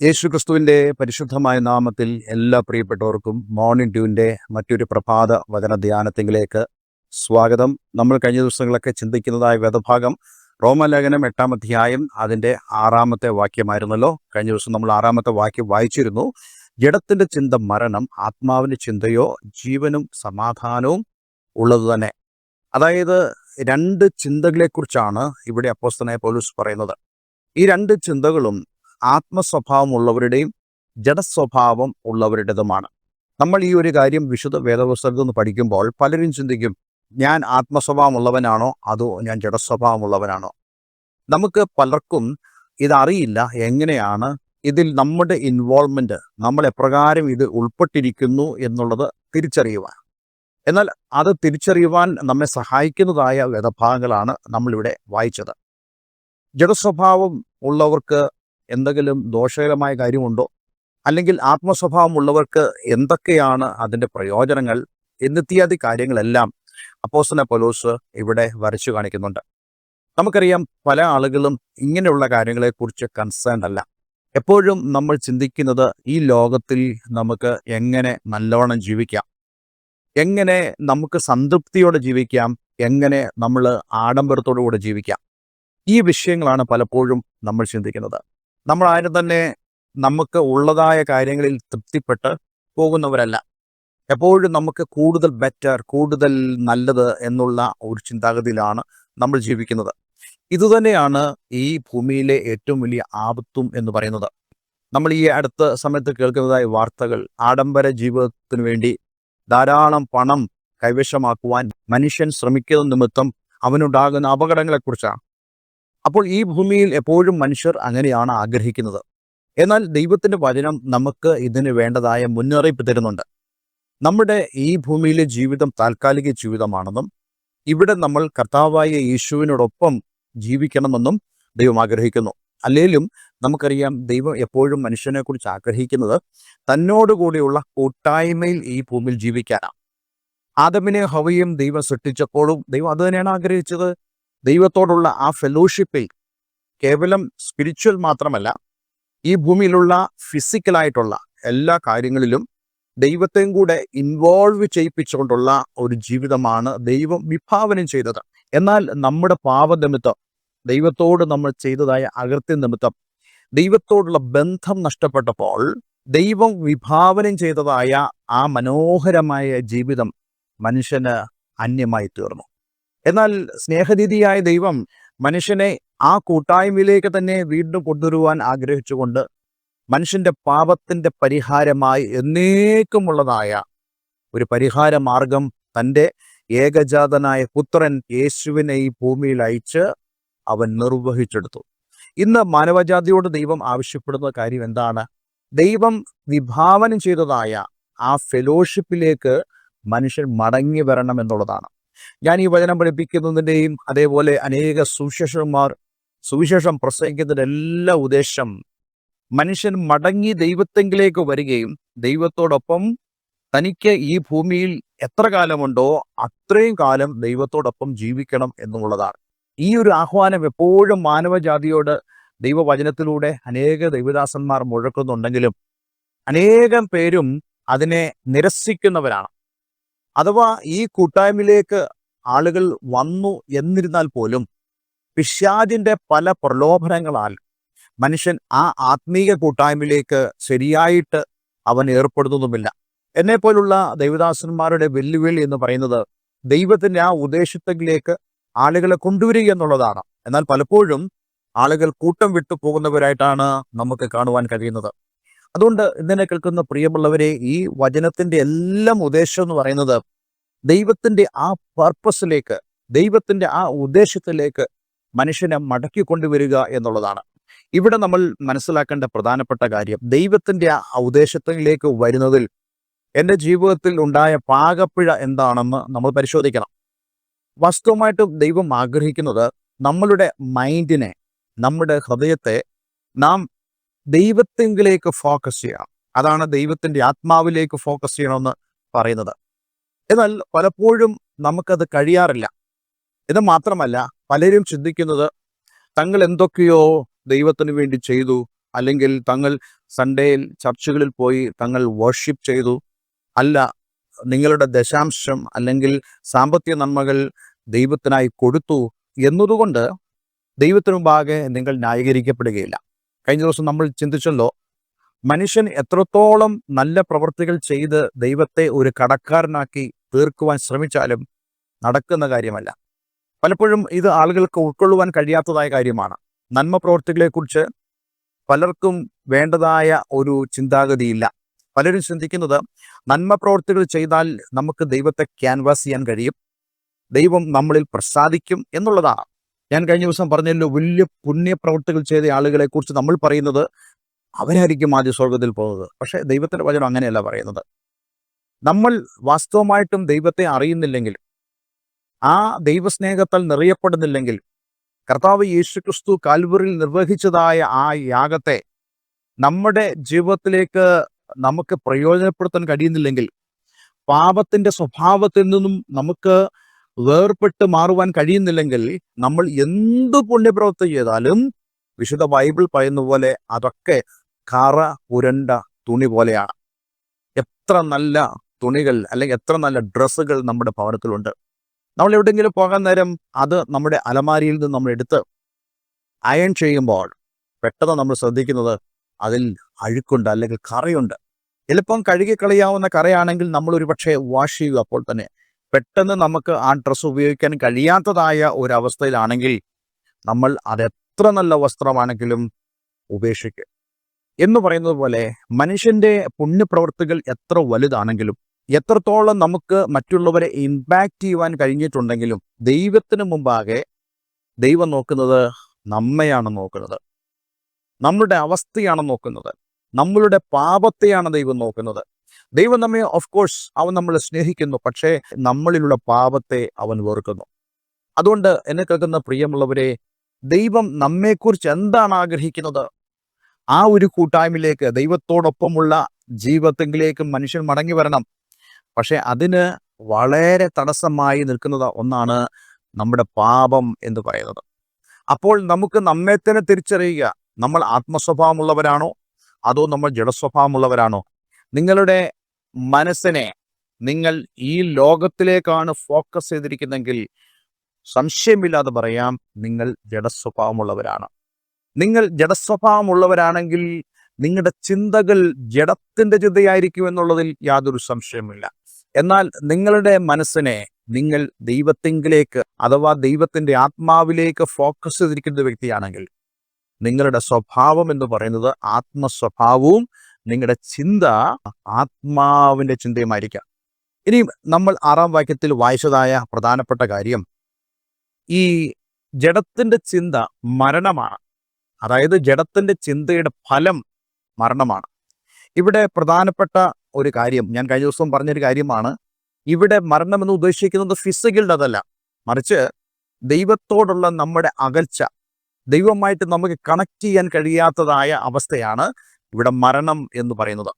യേശുക്രിസ്തുവിന്റെ പരിശുദ്ധമായ നാമത്തിൽ എല്ലാ പ്രിയപ്പെട്ടവർക്കും മോർണിംഗ് ഡ്യൂവിന്റെ മറ്റൊരു പ്രഭാത വചന ധ്യാനത്തിലേക്ക് സ്വാഗതം. നമ്മൾ കഴിഞ്ഞ ദിവസങ്ങളൊക്കെ ചിന്തിക്കുന്നതായ വേദഭാഗം റോമലേഖനം എട്ടാം അധ്യായം അതിന്റെ ആറാമത്തെ വാക്യമായിരുന്നല്ലോ. കഴിഞ്ഞ ദിവസം നമ്മൾ ആറാമത്തെ വാക്യം വായിച്ചിരുന്നു. ജഡത്തിന്റെ ചിന്ത മരണം ആത്മാവിന്റെ ചിന്തയോ ജീവനും സമാധാനവും ഉള്ളത് തന്നെ. അതായത് രണ്ട് ചിന്തകളെക്കുറിച്ചാണ് ഇവിടെ അപ്പോസ്തനായ പോലീസ് പറയുന്നത്. ഈ രണ്ട് ചിന്തകളും ആത്മസ്വഭാവം ഉള്ളവരുടെയും ജഡസ്വഭാവം ഉള്ളവരുടേതുമാണ്. നമ്മൾ ഈ ഒരു കാര്യം വിശുദ്ധ വേദപുസ്തകത്തിൽ നിന്ന് പഠിക്കുമ്പോൾ പലരും ചിന്തിക്കും ഞാൻ ആത്മസ്വഭാവമുള്ളവനാണോ? അതോ ഞാൻ ജഡസ്വഭാവം ഉള്ളവനാണോ നമുക്ക് പലർക്കും ഇതറിയില്ല എങ്ങനെയാണ് ഇതിൽ നമ്മുടെ ഇൻവോൾവ്മെന്റ് നമ്മൾ എപ്രകാരം ഇത് ഉൾപ്പെട്ടിരിക്കുന്നു എന്നുള്ളത് തിരിച്ചറിയുവാൻ. എന്നാൽ അത് തിരിച്ചറിയുവാൻ നമ്മെ സഹായിക്കുന്നതായ വേദഭാഗങ്ങളാണ് നമ്മളിവിടെ വായിച്ചത്. ജഡസ്വഭാവം ഉള്ളവർക്ക് എന്തെങ്കിലും ദോഷകരമായ കാര്യമുണ്ടോ? അല്ലെങ്കിൽ ആത്മസ്വഭാവമുള്ളവർക്ക് എന്തൊക്കെയാണ് അതിന്റെ പ്രയോജനങ്ങൾ എന്നിത്യാദി കാര്യങ്ങളെല്ലാം അപ്പോസന പൊലൂസ് ഇവിടെ വരച്ചു കാണിക്കുന്നുണ്ട്. നമുക്കറിയാം പല ആളുകളും ഇങ്ങനെയുള്ള കാര്യങ്ങളെക്കുറിച്ച് കൺസേൺ അല്ല. എപ്പോഴും നമ്മൾ ചിന്തിക്കുന്നത് ഈ ലോകത്തിൽ നമുക്ക് എങ്ങനെ നല്ലവണ്ണം ജീവിക്കാം? എങ്ങനെ നമുക്ക് സംതൃപ്തിയോടെ ജീവിക്കാം? എങ്ങനെ നമ്മൾ ആഡംബരത്തോടു കൂടെ ജീവിക്കാം? ഈ വിഷയങ്ങളാണ് പലപ്പോഴും നമ്മൾ ചിന്തിക്കുന്നത്. നമ്മൾ ആരും തന്നെ നമുക്ക് ഉള്ളതായ കാര്യങ്ങളിൽ തൃപ്തിപ്പെട്ട് പോകുന്നവരല്ല. എപ്പോഴും നമുക്ക് കൂടുതൽ ബെറ്റർ കൂടുതൽ നല്ലത് എന്നുള്ള ഒരു ചിന്താഗതിയിലാണ് നമ്മൾ ജീവിക്കുന്നത്. ഇതുതന്നെയാണ് ഈ ഭൂമിയിലെ ഏറ്റവും വലിയ ആപത്തും എന്ന് പറയുന്നത്. നമ്മൾ ഈ അടുത്ത സമയത്ത് കേൾക്കുന്നതായ വാർത്തകൾ ആഡംബര ജീവിതത്തിന് വേണ്ടി ധാരാളം പണം കൈവശമാക്കുവാൻ മനുഷ്യൻ ശ്രമിക്കുന്ന നിമിത്തം അവനുണ്ടാകുന്ന അപകടങ്ങളെക്കുറിച്ചാണ്. അപ്പോൾ ഈ ഭൂമിയിൽ എപ്പോഴും മനുഷ്യർ അങ്ങനെയാണ് ആഗ്രഹിക്കുന്നത്. എന്നാൽ ദൈവത്തിന്റെ വചനം നമുക്ക് ഇതിന് വേണ്ടതായ മുന്നറിയിപ്പ് തരുന്നുണ്ട്. നമ്മുടെ ഈ ഭൂമിയിലെ ജീവിതം താൽക്കാലിക ജീവിതമാണെന്നും ഇവിടെ നമ്മൾ കർത്താവായ യേശുവിനോടൊപ്പം ജീവിക്കണമെന്നും ദൈവം ആഗ്രഹിക്കുന്നു. അല്ലെങ്കിലും നമുക്കറിയാം ദൈവം എപ്പോഴും മനുഷ്യനെ കുറിച്ച് ആഗ്രഹിക്കുന്നത് തന്നോടുകൂടിയുള്ള കൂട്ടായ്മയിൽ ഈ ഭൂമിയിൽ ജീവിക്കാനാണ്. ആദമിനെ ഹവയും ദൈവം സൃഷ്ടിച്ചപ്പോഴും ദൈവം അത് തന്നെയാണ് ആഗ്രഹിച്ചത്. ദൈവത്തോടുള്ള ആ ഫെലോഷിപ്പിൽ കേവലം സ്പിരിച്വൽ മാത്രമല്ല ഈ ഭൂമിയിലുള്ള ഫിസിക്കലായിട്ടുള്ള എല്ലാ കാര്യങ്ങളിലും ദൈവത്തെയും കൂടെ ഇൻവോൾവ് ചെയ്യിപ്പിച്ചുകൊണ്ടുള്ള ഒരു ജീവിതമാണ് ദൈവം വിഭാവനം ചെയ്തത്. എന്നാൽ നമ്മുടെ പാപനിമിത്തം ദൈവത്തോട് നമ്മൾ ചെയ്തതായ അകൃത്യ നിമിത്തം ദൈവത്തോടുള്ള ബന്ധം നഷ്ടപ്പെട്ടപ്പോൾ ദൈവം വിഭാവനം ചെയ്തതായ ആ മനോഹരമായ ജീവിതം മനുഷ്യന് അന്യമായി തീർന്നു. എന്നാൽ സ്നേഹദീതിയായ ദൈവം മനുഷ്യനെ ആ കൂട്ടായ്മയിലേക്ക് തന്നെ വീണ്ടും കൊണ്ടുവരുവാൻ ആഗ്രഹിച്ചുകൊണ്ട് മനുഷ്യന്റെ പാപത്തിന്റെ പരിഹാരമായി എന്നേക്കുമുള്ളതായ ഒരു പരിഹാര മാർഗം തന്റെ ഏകജാതനായ പുത്രൻ യേശുവിനെ ഈ ഭൂമിയിൽ അയച്ച് അവൻ നിർവഹിച്ചെടുത്തു. ഇന്ന് മാനവജാതിയോട് ദൈവം ആവശ്യപ്പെടുന്ന കാര്യം എന്താണ്? ദൈവം വിഭാവനം ചെയ്തതായ ആ ഫെലോഷിപ്പിലേക്ക് മനുഷ്യൻ മടങ്ങി വരണം എന്നുള്ളതാണ് ഞാൻ ഈ വചനം പഠിപ്പിക്കുന്നതിന്റെയും അതേപോലെ അനേക സുവിശേഷന്മാർ സുവിശേഷം പ്രസംഗിക്കുന്നതിന്റെ എല്ലാ ഉദ്ദേശം മനുഷ്യൻ മടങ്ങി ദൈവത്തെങ്കിലേക്ക് വരികയും ദൈവത്തോടൊപ്പം തനിക്ക് ഈ ഭൂമിയിൽ എത്ര കാലമുണ്ടോ അത്രയും കാലം ദൈവത്തോടൊപ്പം ജീവിക്കണം എന്നുള്ളതാണ്. ഈ ഒരു ആഹ്വാനം എപ്പോഴും മാനവജാതിയോട് ദൈവവചനത്തിലൂടെ അനേക ദൈവദാസന്മാർ മുഴക്കുന്നുണ്ടെങ്കിലും അനേകം പേരും അതിനെ നിരസിക്കുന്നവരാണ്. അഥവാ ഈ കൂട്ടായ്മയിലേക്ക് ആളുകൾ വന്നു എന്നിരുന്നാൽ പോലും പിശാജിന്റെ പല പ്രലോഭനങ്ങളാൽ മനുഷ്യൻ ആ ആത്മീയ കൂട്ടായ്മയിലേക്ക് ശരിയായിട്ട് അവൻ ഏർപ്പെടുന്നതുമില്ല. എന്നെ പോലുള്ള ദൈവദാസന്മാരുടെ വെല്ലുവിളി എന്ന് പറയുന്നത് ദൈവത്തിന്റെ ആ ഉദ്ദേശത്തിലേക്ക് ആളുകളെ കൊണ്ടുവരിക എന്നുള്ളതാണ്. എന്നാൽ പലപ്പോഴും ആളുകൾ കൂട്ടം വിട്ടു പോകുന്നവരായിട്ടാണ് നമുക്ക് കാണുവാൻ കഴിയുന്നത്. അതുകൊണ്ട് ഇന്നലെ കേൾക്കുന്ന പ്രിയമുള്ളവരെ ഈ വചനത്തിന്റെ എല്ലാം ഉദ്ദേശം എന്ന് പറയുന്നത് ദൈവത്തിന്റെ ആ പർപ്പസിലേക്ക് ദൈവത്തിന്റെ ആ ഉദ്ദേശത്തിലേക്ക് മനുഷ്യനെ മടക്കി കൊണ്ടുവരിക എന്നുള്ളതാണ്. ഇവിടെ നമ്മൾ മനസ്സിലാക്കേണ്ട പ്രധാനപ്പെട്ട കാര്യം ദൈവത്തിന്റെ ആ ഉദ്ദേശത്തിലേക്ക് വരുന്നതിൽ എന്റെ ജീവിതത്തിൽ ഉണ്ടായ പാകപ്പിഴ എന്താണെന്ന് നമ്മൾ പരിശോധിക്കണം. വാസ്തവമായിട്ടും ദൈവം ആഗ്രഹിക്കുന്നത് നമ്മളുടെ മൈൻഡിനെ നമ്മുടെ ഹൃദയത്തെ നാം ദൈവത്തെങ്കിലേക്ക് ഫോക്കസ് ചെയ്യണം അതാണ് ദൈവത്തിന്റെ ആത്മാവിലേക്ക് ഫോക്കസ് ചെയ്യണമെന്ന് പറയുന്നത്. എന്നാൽ പലപ്പോഴും നമുക്കത് കഴിയാറില്ല. ഇത് മാത്രമല്ല പലരും ചിന്തിക്കുന്നത് തങ്ങൾ എന്തൊക്കെയോ ദൈവത്തിന് വേണ്ടി ചെയ്തു അല്ലെങ്കിൽ തങ്ങൾ സൺഡേയിൽ ചർച്ചുകളിൽ പോയി തങ്ങൾ വർഷിപ്പ് ചെയ്തു. അല്ല നിങ്ങളുടെ ദശാംശം അല്ലെങ്കിൽ സാമ്പത്തിക നന്മകൾ ദൈവത്തിനായി കൊടുത്തു എന്നതുകൊണ്ട് ദൈവത്തിനു മുമ്പാകെ നിങ്ങൾ ന്യായീകരിക്കപ്പെടുകയില്ല. കഴിഞ്ഞ ദിവസം നമ്മൾ ചിന്തിച്ചല്ലോ മനുഷ്യൻ എത്രത്തോളം നല്ല പ്രവൃത്തികൾ ചെയ്ത് ദൈവത്തെ ഒരു കടക്കാരനാക്കി തീർക്കുവാൻ ശ്രമിച്ചാലും നടക്കുന്ന കാര്യമല്ല. പലപ്പോഴും ഇത് ആളുകൾക്ക് ഉൾക്കൊള്ളുവാൻ കഴിയാത്തതായ കാര്യമാണ്. നന്മ പ്രവൃത്തികളെക്കുറിച്ച് പലർക്കും വേണ്ടതായ ഒരു ചിന്താഗതിയില്ല. പലരും ചിന്തിക്കുന്നത് നന്മ പ്രവൃത്തികൾ ചെയ്താൽ നമുക്ക് ദൈവത്തെ ക്യാൻവാസ് ചെയ്യാൻ കഴിയും. ദൈവം നമ്മളിൽ പ്രസാദിക്കും എന്നുള്ളതാണ്. ഞാൻ കഴിഞ്ഞ ദിവസം പറഞ്ഞല്ലോ വലിയ പുണ്യപ്രവൃത്തികൾ ചെയ്ത ആളുകളെ കുറിച്ച് നമ്മൾ പറയുന്നത് അവരായിരിക്കും ആദ്യ സ്വർഗത്തിൽ പോകുന്നത്. പക്ഷേ ദൈവത്തിന്റെ വചനം അങ്ങനെയല്ല പറയുന്നത്. നമ്മൾ വാസ്തവമായിട്ടും ദൈവത്തെ അറിയുന്നില്ലെങ്കിൽ ആ ദൈവസ്നേഹത്താൽ നിറയപ്പെടുന്നില്ലെങ്കിൽ കർത്താവ് യേശുക്രിസ്തു കാൽവറിൽ നിർവഹിച്ചതായ ആ യാഗത്തെ നമ്മുടെ ജീവിതത്തിലേക്ക് നമുക്ക് പ്രയോജനപ്പെടുത്താൻ കഴിയുന്നില്ലെങ്കിൽ പാപത്തിന്റെ സ്വഭാവത്തിൽ നിന്നും നമുക്ക് വേർപെട്ട് മാറുവാൻ കഴിയുന്നില്ലെങ്കിൽ നമ്മൾ എന്ത് പുണ്യപ്രവൃത്തി ചെയ്താലും വിശുദ്ധ ബൈബിൾ പറയുന്ന പോലെ അതൊക്കെ കറ പുരണ്ട തുണി പോലെയാണ്. എത്ര നല്ല തുണികൾ അല്ലെങ്കിൽ എത്ര നല്ല ഡ്രസ്സുകൾ നമ്മുടെ ഭവനത്തിലുണ്ട്. നമ്മൾ എവിടെയെങ്കിലും പോകാൻ നേരം അത് നമ്മുടെ അലമാരിയിൽ നിന്ന് നമ്മൾ എടുത്ത് അയൺ ചെയ്യുമ്പോൾ പെട്ടെന്ന് നമ്മൾ ശ്രദ്ധിക്കുന്നത് അതിൽ അഴുക്കുണ്ട് അല്ലെങ്കിൽ കറയുണ്ട്. ചിലപ്പം കഴുകിക്കളയാവുന്ന കറയാണെങ്കിൽ നമ്മൾ ഒരു പക്ഷേ വാഷ് ചെയ്യുക അപ്പോൾ തന്നെ. പെട്ടെന്ന് നമുക്ക് ആ ഡ്രസ്സ് ഉപയോഗിക്കാൻ കഴിയാത്തതായ ഒരവസ്ഥയിലാണെങ്കിൽ നമ്മൾ അതെത്ര നല്ല വസ്ത്രമാണെങ്കിലും ഉപേക്ഷിക്കുക എന്ന് പറയുന്നത് പോലെ മനുഷ്യന്റെ പുണ്യപ്രവൃത്തികൾ എത്ര വലുതാണെങ്കിലും എത്രത്തോളം നമുക്ക് മറ്റുള്ളവരെ ഇമ്പാക്റ്റ് ചെയ്യുവാൻ കഴിഞ്ഞിട്ടുണ്ടെങ്കിലും ദൈവത്തിന് മുമ്പാകെ ദൈവം നോക്കുന്നത് നമ്മയാണ് നോക്കുന്നത്. നമ്മളുടെ അവസ്ഥയാണ് നോക്കുന്നത്. നമ്മളുടെ പാപത്തെയാണ് ദൈവം നോക്കുന്നത്. ദൈവം നമ്മെ ഓഫ് കോഴ്സ് അവൻ നമ്മളെ സ്നേഹിക്കുന്നു പക്ഷേ നമ്മളിലുള്ള പാപത്തെ അവൻ വെറുക്കുന്നു. അതുകൊണ്ട് എന്നെ കേൾക്കുന്ന പ്രിയമുള്ളവരെ ദൈവം നമ്മെക്കുറിച്ച് എന്താണ് ആഗ്രഹിക്കുന്നത്? ആ ഒരു കൂട്ടായ്മയിലേക്ക് ദൈവത്തോടൊപ്പമുള്ള ജീവിതത്തിലേക്ക് മനുഷ്യൻ മടങ്ങി വരണം. പക്ഷെ അതിന് വളരെ തടസ്സമായി നിൽക്കുന്നത് ഒന്നാണ് നമ്മുടെ പാപം എന്ന് പറയുന്നത്. അപ്പോൾ നമുക്ക് നമ്മെ തന്നെ തിരിച്ചറിയുക നമ്മൾ ആത്മസ്വഭാവമുള്ളവരാണോ? അതോ നമ്മൾ ജഡസ്വഭാവമുള്ളവരാണോ? നിങ്ങളുടെ മനസ്സിനെ നിങ്ങൾ ഈ ലോകത്തിലേക്കാണ് ഫോക്കസ് ചെയ്തിരിക്കുന്നെങ്കിൽ സംശയമില്ലാതെ പറയാം നിങ്ങൾ ജഡസ്വഭാവമുള്ളവരാണ്. നിങ്ങൾ ജഡസ്വഭാവമുള്ളവരാണെങ്കിൽ നിങ്ങളുടെ ചിന്തകൾ ജഡത്തിന്റെ ചിന്തയായിരിക്കും എന്നുള്ളതിൽ യാതൊരു സംശയമില്ല എന്നാൽ നിങ്ങളുടെ മനസ്സിനെ നിങ്ങൾ ദൈവത്തിങ്കിലേക്ക് അഥവാ ദൈവത്തിന്റെ ആത്മാവിലേക്ക് ഫോക്കസ് ചെയ്തിരിക്കുന്ന വ്യക്തിയാണെങ്കിൽ നിങ്ങളുടെ സ്വഭാവം എന്ന് പറയുന്നത് ആത്മസ്വഭാവവും നിങ്ങളുടെ ചിന്ത ആത്മാവിന്റെ ചിന്തയുമായിരിക്കാം. ഇനി നമ്മൾ ആറാം വാക്യത്തിൽ വായിച്ചതായ പ്രധാനപ്പെട്ട കാര്യം ഈ ജഡത്തിന്റെ ചിന്ത മരണമാണ്. അതായത് ജഡത്തിന്റെ ചിന്തയുടെ ഫലം മരണമാണ്. ഇവിടെ പ്രധാനപ്പെട്ട ഒരു കാര്യം ഞാൻ കഴിഞ്ഞ ദിവസം പറഞ്ഞൊരു കാര്യമാണ്. ഇവിടെ മരണം എന്ന് ഉദ്ദേശിക്കുന്നത് ഫിസിക്കലിന്റെ അതല്ല. മറിച്ച് ദൈവത്തോടുള്ള നമ്മുടെ അകൽച്ച ദൈവമായിട്ട് നമുക്ക് കണക്ട് ചെയ്യാൻ കഴിയാത്തതായ അവസ്ഥയാണ് ഇവിടെ മരണം എന്ന് പറയുന്നത്.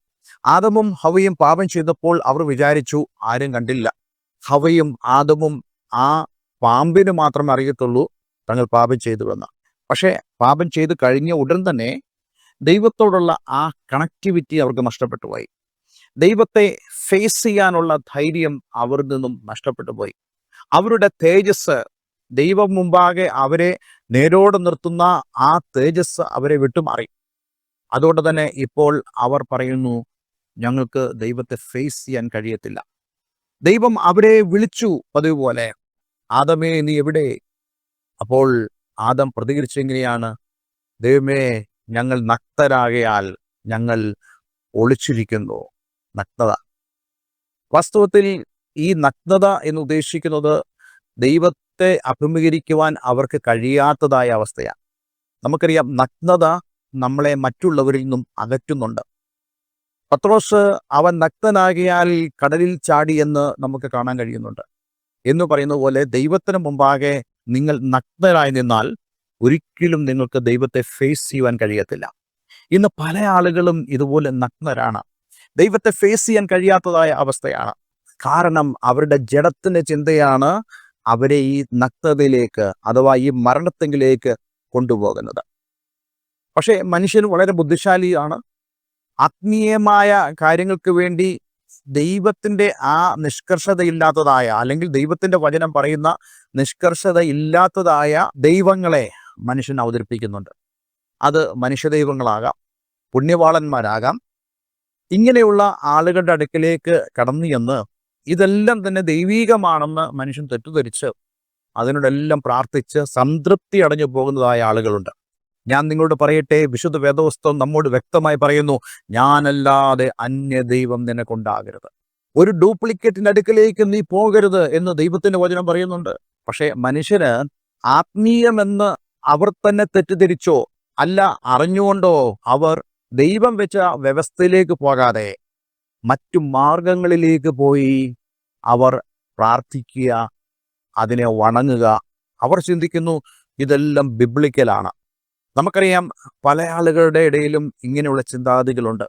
ആദമും ഹവയും പാപം ചെയ്തപ്പോൾ അവർ വിചാരിച്ചു ആരും കണ്ടില്ല. ഹവയും ആദമും ആ പാമ്പിന് മാത്രമേ അറിയത്തുള്ളൂ തങ്ങൾ പാപം ചെയ്തുവെന്ന് പക്ഷേ പാപം ചെയ്ത് കഴിഞ്ഞ ഉടൻ തന്നെ ദൈവത്തോടുള്ള ആ കണക്ടിവിറ്റി അവർക്ക് നഷ്ടപ്പെട്ടു പോയി ദൈവത്തെ ഫേസ് ചെയ്യാനുള്ള ധൈര്യം അവരിൽ നിന്നും നഷ്ടപ്പെട്ടു പോയി അവരുടെ തേജസ് ദൈവം മുമ്പാകെ അവരെ നേരോട് നിർത്തുന്ന ആ തേജസ് അവരെ വിട്ടുമാറി. അതുകൊണ്ട് തന്നെ ഇപ്പോൾ അവർ പറയുന്നു ഞങ്ങൾക്ക് ദൈവത്തെ ഫേസ് ചെയ്യാൻ കഴിയത്തില്ല. ദൈവം അവരെ വിളിച്ചു പതിവ് പോലെ. ആദമേ നീ എവിടെ? അപ്പോൾ ആദം പ്രതികരിച്ചെങ്ങനെയാണ് ദൈവമേ ഞങ്ങൾ നക്തരാകയാൽ ഞങ്ങൾ ഒളിച്ചിരിക്കുന്നു. നഗ്നത. വാസ്തവത്തിൽ ഈ നഗ്നത എന്ന് ഉദ്ദേശിക്കുന്നത് ദൈവത്തെ അഭിമുഖീകരിക്കുവാൻ അവർക്ക് കഴിയാത്തതായ അവസ്ഥയാണ്. നമുക്കറിയാം നഗ്നത നമ്മളെ മറ്റുള്ളവരിൽ നിന്നും അകറ്റുന്നുണ്ട്. പത്രോസ് അവൻ നഗ്നനാകിയാൽ കടലിൽ ചാടി എന്ന് നമുക്ക് കാണാൻ കഴിയുന്നുണ്ട്. എന്ന് പറയുന്ന പോലെ ദൈവത്തിന് മുമ്പാകെ നിങ്ങൾ നഗ്നരായി നിന്നാൽ ഒരിക്കലും നിങ്ങൾക്ക് ദൈവത്തെ ഫേസ് ചെയ്യുവാൻ കഴിയത്തില്ല. ഇന്ന് പല ആളുകളും ഇതുപോലെ നഗ്നരാണ്. ദൈവത്തെ ഫേസ് ചെയ്യാൻ കഴിയാത്തതായ അവസ്ഥയാണ്. കാരണം അവരുടെ ജഡത്തിന്റെ ചിന്തയാണ് അവരെ ഈ നഗ്നതയിലേക്ക് അഥവാ ഈ മരണത്തെങ്കിലേക്ക് കൊണ്ടുപോകുന്നത്. പക്ഷേ മനുഷ്യൻ വളരെ ബുദ്ധിശാലിയാണ്. ആത്മീയമായ കാര്യങ്ങൾക്ക് വേണ്ടി ദൈവത്തിന്റെ ആ നിഷ്കർഷതയില്ലാത്തതായ അല്ലെങ്കിൽ ദൈവത്തിന്റെ വചനം പറയുന്ന നിഷ്കർഷതയില്ലാത്തതായ ദൈവങ്ങളെ മനുഷ്യൻ അവതരിപ്പിക്കുന്നുണ്ട്. അത് മനുഷ്യദൈവങ്ങളാകാം പുണ്യവാളന്മാരാകാം. ഇങ്ങനെയുള്ള ആളുകളുടെ അടുക്കിലേക്ക് കടന്നു ചെന്ന് ഇതെല്ലാം തന്നെ ദൈവീകമാണെന്ന് മനുഷ്യൻ തെറ്റിദ്ധരിച്ച് അതിനോടെല്ലാം പ്രാർത്ഥിച്ച് സംതൃപ്തി അടഞ്ഞു പോകുന്നതായ ആളുകളുണ്ട്. ഞാൻ നിങ്ങളോട് പറയട്ടെ വിശുദ്ധ വേദവസ്തം നമ്മോട് വ്യക്തമായി പറയുന്നു ഞാനല്ലാതെ അന്യ ദൈവം നിനക്കുണ്ടാകരുത്. ഒരു ഡ്യൂപ്ലിക്കേറ്റിന്റെ അടുക്കലേക്ക് നീ പോകരുത് എന്ന് ദൈവത്തിന്റെ വചനം പറയുന്നുണ്ട്. പക്ഷേ മനുഷ്യന് ആത്മീയമെന്ന് അവർ തന്നെ തെറ്റിദ്ധരിച്ചോ അല്ല അറിഞ്ഞുകൊണ്ടോ അവർ ദൈവം വെച്ച വ്യവസ്ഥയിലേക്ക് പോകാതെ മറ്റു മാർഗങ്ങളിലേക്ക് പോയി അവർ പ്രാർത്ഥിക്കുക അതിനെ വണങ്ങുക. അവർ ചിന്തിക്കുന്നു ഇതെല്ലാം ബിബ്ലിക്കലാണ്. നമുക്കറിയാം പല ആളുകളുടെ ഇടയിലും ഇങ്ങനെയുള്ള ചിന്താഗതികളുണ്ട്.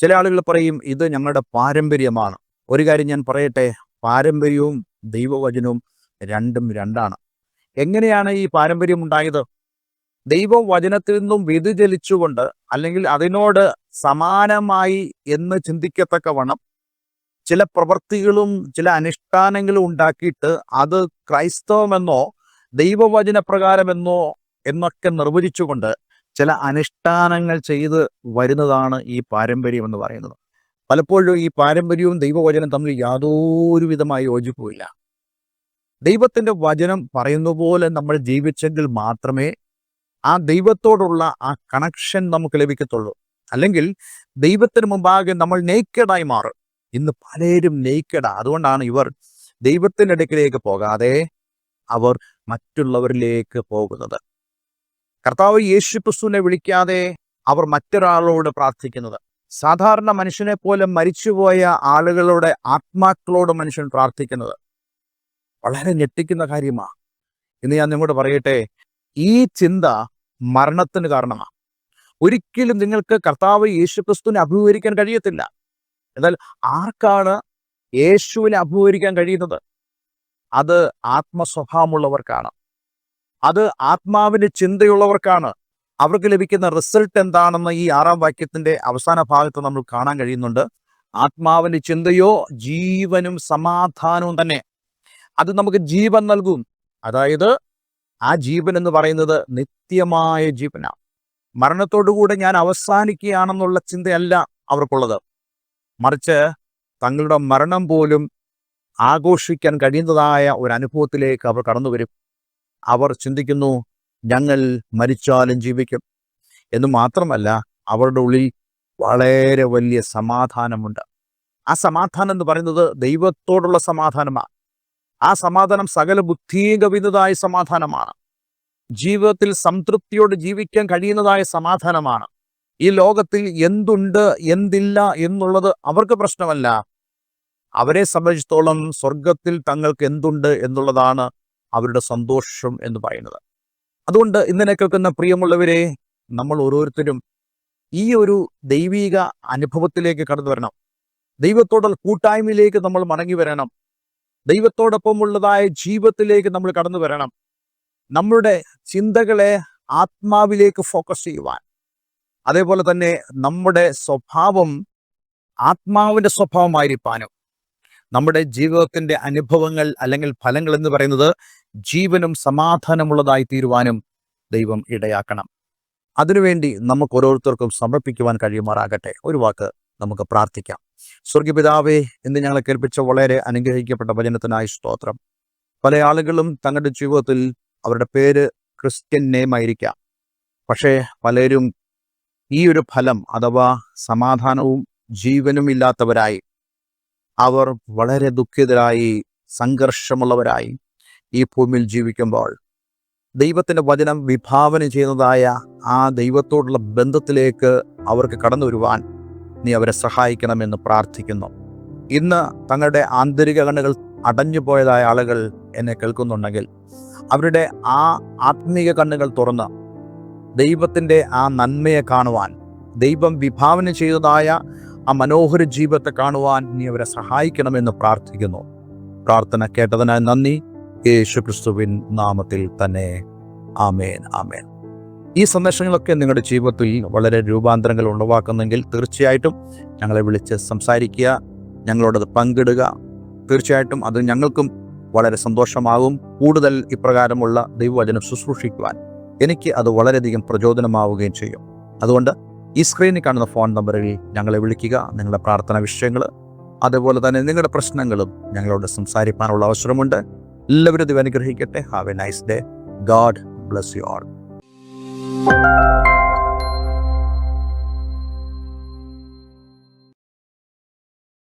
ചില ആളുകൾ പറയും ഇത് ഞങ്ങളുടെ പാരമ്പര്യമാണ്. ഒരു കാര്യം ഞാൻ പറയട്ടെ പാരമ്പര്യവും ദൈവവചനവും രണ്ടും രണ്ടാണ്. എങ്ങനെയാണ് ഈ പാരമ്പര്യം ഉണ്ടായത്? ദൈവവചനത്തിൽ നിന്നും വ്യതിചലിച്ചുകൊണ്ട് അല്ലെങ്കിൽ അതിനോട് സമാനമായി എന്ന് ചിന്തിക്കത്തക്കവണ്ണം ചില പ്രവൃത്തികളും ചില അനുഷ്ഠാനങ്ങളും ഉണ്ടാക്കിയിട്ട് അത് ക്രൈസ്തവമെന്നോ ദൈവവചന പ്രകാരമെന്നോ എന്നൊക്കെ നിർവചിച്ചുകൊണ്ട് ചില അനുഷ്ഠാനങ്ങൾ ചെയ്ത് വരുന്നതാണ് ഈ പാരമ്പര്യം എന്ന് പറയുന്നത്. പലപ്പോഴും ഈ പാരമ്പര്യവും ദൈവവചനം തമ്മിൽ യാതൊരു വിധമായ യോജിപ്പുമില്ല. ദൈവത്തിന്റെ വചനം പറയുന്ന പോലെ നമ്മൾ ജീവിച്ചെങ്കിൽ മാത്രമേ ആ ദൈവത്തോടുള്ള ആ കണക്ഷൻ നമുക്ക് ലഭിക്കത്തുള്ളൂ. അല്ലെങ്കിൽ ദൈവത്തിന് മുമ്പാകെ നമ്മൾ നേക്കഡായി മാറും. ഇന്ന് പലരും നേക്കഡാ അതുകൊണ്ടാണ് ഇവർ ദൈവത്തിന്റെ അടുക്കിലേക്ക് പോകാതെ അവർ മറ്റുള്ളവരിലേക്ക് പോകുന്നത്. കർത്താവ് യേശു ക്രിസ്തുവിനെ വിളിക്കാതെ അവർ മറ്റൊരാളോട് പ്രാർത്ഥിക്കുന്നത്. സാധാരണ മനുഷ്യനെ പോലെ മരിച്ചുപോയ ആളുകളുടെ ആത്മാക്കളോട് മനുഷ്യൻ പ്രാർത്ഥിക്കുന്നത്. വളരെ ഞെട്ടിക്കുന്ന കാര്യമാണ് ഇന്ന് ഞാൻ നിങ്ങളോട് പറയട്ടെ ഈ ചിന്ത മരണത്തിന് കാരണമാണ് ഒരിക്കലും നിങ്ങൾക്ക് കർത്താവ് യേശു ക്രിസ്തുവിനെ അഭിമുഖീകരിക്കാൻ കഴിയത്തില്ല. എന്നാൽ ആർക്കാണ് യേശുവിനെ അഭിമുഖീകരിക്കാൻ കഴിയുന്നത്? അത് ആത്മസ്വഭാവമുള്ളവർക്കാണ്. അത് ആത്മാവിന് ചിന്തയുള്ളവർക്കാണ്. അവർക്ക് ലഭിക്കുന്ന റിസൾട്ട് എന്താണെന്ന് ഈ ആറാം വാക്യത്തിന്റെ അവസാന ഭാഗത്ത് നമ്മൾ കാണാൻ കഴിയുന്നുണ്ട്. ആത്മാവിന്റെ ചിന്തയോ ജീവനും സമാധാനവും തന്നെ. അത് നമുക്ക് ജീവൻ നൽകും. അതായത് ആ ജീവൻ എന്ന് പറയുന്നത് നിത്യമായ ജീവനാണ് മരണത്തോടുകൂടെ ഞാൻ അവസാനിക്കുകയാണെന്നുള്ള ചിന്തയല്ല അവർക്കുള്ളത്. മറിച്ച് തങ്ങളുടെ മരണം പോലും ആഘോഷിക്കാൻ കഴിയുന്നതായ ഒരു അനുഭവത്തിലേക്ക് അവർ കടന്നു വരും അവർ ചിന്തിക്കുന്നു ഞങ്ങൾ മരിച്ചാലും ജീവിക്കും. എന്ന് മാത്രമല്ല അവരുടെ ഉള്ളിൽ വളരെ വലിയ സമാധാനമുണ്ട്. ആ സമാധാനം എന്ന് പറയുന്നത് ദൈവത്തോടുള്ള സമാധാനമാണ്. ആ സമാധാനം സകല ബുദ്ധിയും സമാധാനമാണ്. ജീവിതത്തിൽ സംതൃപ്തിയോട് ജീവിക്കാൻ കഴിയുന്നതായ സമാധാനമാണ്. ഈ ലോകത്തിൽ എന്തുണ്ട് എന്തില്ല എന്നുള്ളത് അവർക്ക് പ്രശ്നമല്ല. അവരെ സംബന്ധിച്ചിടത്തോളം സ്വർഗത്തിൽ തങ്ങൾക്ക് എന്തുണ്ട് എന്നുള്ളതാണ് അവരുടെ സന്തോഷം എന്ന് പറയുന്നത്. അതുകൊണ്ട് ഇന്നലെ കേൾക്കുന്ന പ്രിയമുള്ളവരെ നമ്മൾ ഓരോരുത്തരും ഈ ഒരു ദൈവീക അനുഭവത്തിലേക്ക് കടന്നു വരണം. ദൈവത്തോടുള്ള കൂട്ടായ്മയിലേക്ക് നമ്മൾ മടങ്ങി വരണം. ദൈവത്തോടൊപ്പമുള്ളതായ ജീവിതത്തിലേക്ക് നമ്മൾ കടന്നു വരണം. നമ്മളുടെ ചിന്തകളെ ആത്മാവിലേക്ക് ഫോക്കസ് ചെയ്യുവാൻ. അതേപോലെ തന്നെ നമ്മുടെ സ്വഭാവം ആത്മാവിന്റെ സ്വഭാവമായിരിക്കാനും. നമ്മുടെ ജീവിതത്തിന്റെ അനുഭവങ്ങൾ അല്ലെങ്കിൽ ഫലങ്ങൾ എന്ന് പറയുന്നത് ജീവനും സമാധാനമുള്ളതായി തീരുവാനും ദൈവം ഇടയാക്കണം. അതിനുവേണ്ടി നമുക്ക് ഓരോരുത്തർക്കും സമർപ്പിക്കുവാൻ കഴിയുമാറാകട്ടെ. ഒരു വാക്ക് നമുക്ക് പ്രാർത്ഥിക്കാം. സ്വർഗപിതാവേ എന്ന് ഞങ്ങളെ കേൾപ്പിച്ച വളരെ അനുഗ്രഹിക്കപ്പെട്ട വചനത്തിനായി സ്തോത്രം. പല ആളുകളും തങ്ങളുടെ ജീവിതത്തിൽ അവരുടെ പേര് ക്രിസ്ത്യൻ നെയിം ആയിരിക്കാം. പക്ഷേ പലരും ഈ ഒരു ഫലം അഥവാ സമാധാനവും ജീവനും ഇല്ലാത്തവരായി അവർ വളരെ ദുഃഖിതരായി സംഘർഷമുള്ളവരായി ഈ ഭൂമിയിൽ ജീവിക്കുമ്പോൾ ദൈവത്തിന്റെ വചനം വിഭാവന ചെയ്യുന്നതായ ആ ദൈവത്തോടുള്ള ബന്ധത്തിലേക്ക് അവർക്ക് കടന്നു വരുവാൻ നീ അവരെ സഹായിക്കണമെന്ന് പ്രാർത്ഥിക്കുന്നു. ഇന്ന് തങ്ങളുടെ ആന്തരിക കണ്ണുകൾ അടഞ്ഞു പോയതായ ആളുകൾ എന്നെ കേൾക്കുന്നുണ്ടെങ്കിൽ അവരുടെ ആ ആത്മീയ കണ്ണുകൾ തുറന്ന് ദൈവത്തിന്റെ ആ നന്മയെ കാണുവാൻ ദൈവം വിഭാവന ചെയ്തതായ ആ മനോഹര ജീവിതത്തെ കാണുവാൻ നീ അവരെ സഹായിക്കണമെന്ന് പ്രാർത്ഥിക്കുന്നു. പ്രാർത്ഥന കേട്ടതിനായി നന്ദി. യേശു ക്രിസ്തുവിൻ നാമത്തിൽ തന്നെ. ആമേൻ ആമേൻ. ഈ സന്ദേശങ്ങളൊക്കെ നിങ്ങളുടെ ജീവിതത്തിൽ വളരെ രൂപാന്തരങ്ങൾ ഉളവാക്കുന്നെങ്കിൽ തീർച്ചയായിട്ടും ഞങ്ങളെ വിളിച്ച് സംസാരിക്കുക ഞങ്ങളോടത് പങ്കിടുക. തീർച്ചയായിട്ടും അത് ഞങ്ങൾക്കും വളരെ സന്തോഷമാകും. കൂടുതൽ ഇപ്രകാരമുള്ള ദൈവവചനം ശുശ്രൂഷിക്കുവാൻ എനിക്ക് അത് വളരെയധികം പ്രചോദനമാവുകയും ചെയ്യും. അതുകൊണ്ട് ഈ സ്ക്രീനിൽ കാണുന്ന ഫോൺ നമ്പറിൽ ഞങ്ങളെ വിളിക്കുക നിങ്ങളുടെ പ്രാർത്ഥന വിഷയങ്ങൾ അതുപോലെ തന്നെ നിങ്ങളുടെ പ്രശ്നങ്ങളും ഞങ്ങളോട് സംസാരിക്കാനുള്ള അവസരമുണ്ട്. എല്ലാവരും ഇത് അനുഗ്രഹിക്കട്ടെ. Have a nice day God bless you all